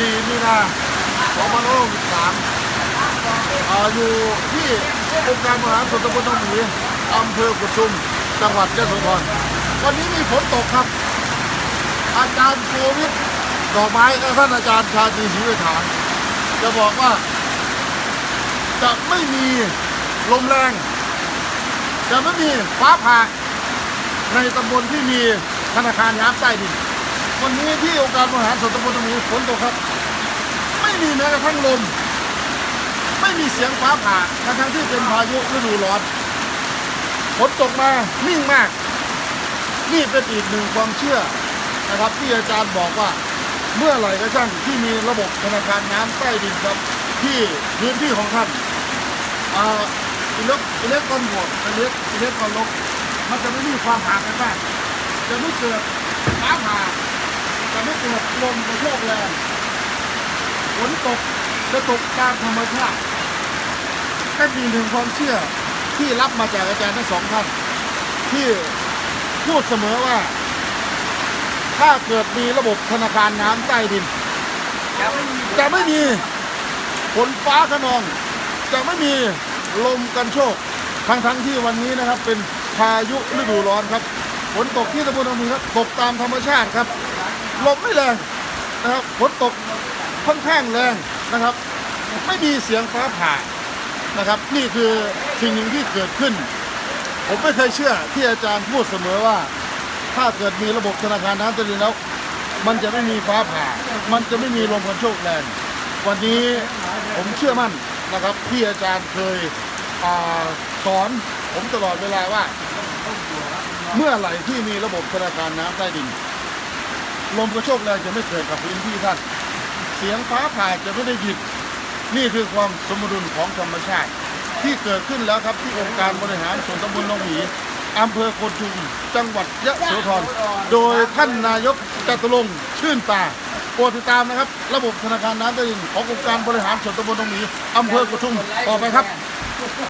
4 มีนา2563อ่าอยู่ที่องค์การบริหารส่วนตำบลหนองหมีอำเภอกุดชุม จังหวัดยะโสธรวันนี้มีฝนตกครับ อาจารย์โควิดดอกไม้และท่านอาจารย์ชาตรีศรีวิถานจะบอกว่า จะไม่มีลมแรง จะไม่มีฟ้าผ่าในตำบลที่มีธนาคารน้ำใต้ดิน วันนี้ที่องค์การบริหารส่วนตำบลตรงนี้ฝนตกครับ ไม่มีแม้กระทั่งลม ไม่มีเสียงฟ้าผ่าทั้งทั้งที่เป็นพายุฤดูร้อนฝนตกมานิ่งมาก นี่เป็นอีกหนึ่งความเชื่อนะครับที่อาจารย์บอกว่าเมื่อไหร่ก็ช่างที่มีระบบธนาคารน้ำใต้ดินครับที่พื้นที่ของท่านอ่าอิเล็กอิเล็กตรอนบวกอิเล็กอิเล็กตรอนลบมันจะไม่มีความห่างกันมากจะไม่เกิดฟ้าผ่า ไม่เกิดลมกระโชกแรงฝนตกจะตกตามธรรมชาติก็มีหนึ่งความเชื่อที่รับมาจากอาจารย์ทั้งสองท่านที่พูดเสมอว่า ถ้าเกิดมีระบบธนาคารน้ำใต้ดิน จะไม่มีฝนฟ้าขนอง จะไม่มีลมกันโชกทั้งทั้งๆที่วันนี้นะครับ เป็นพายุฤดูร้อนครับฝนตกที่ตะบนอำเภอครับตกตามธรรมชาติครับ ลมไม่แรงนะครับฝนตกค่อนข้างแรงนะครับ ไม่มีเสียงฟ้าผ่านะครับ นี่คือสิ่งหนึ่งที่เกิดขึ้น ผมไม่เคยเชื่อที่อาจารย์พูดเสมอว่า ถ้าเกิดมีระบบธนาคารน้ำใตดินแล้ว มันจะไม่มีฟ้าผ่า มันจะไม่มีลมกันโชกแรงวันนี้ผมเชื่อมั่นนะครับที่อาจารย์เคยอสอนผมตลอดเวลาว่า เมื่อไหร่ที่มีระบบธนาคารน้ำใต้ดิน ลมกระโชกแรงจะไม่เกิดกับพื้นที่ท่าน เสียงฟ้าผ่าจะไม่ได้ยินนี่คือความสมดุลของธรรมชาติ ที่เกิดขึ้นแล้วครับที่องค์การบริหารส่วนตำบลหนองหมีอำเภอโคนชุม จังหวัดยะโสธร โดยท่านนายกจตุรงค์ชื่นตาโปรดติดตามนะครับ ระบบธนาคารน้ำใต้ดินขององค์การบริหารส่วนตำบลหนองหมีอำเภอโคนชุมต่อไปครับ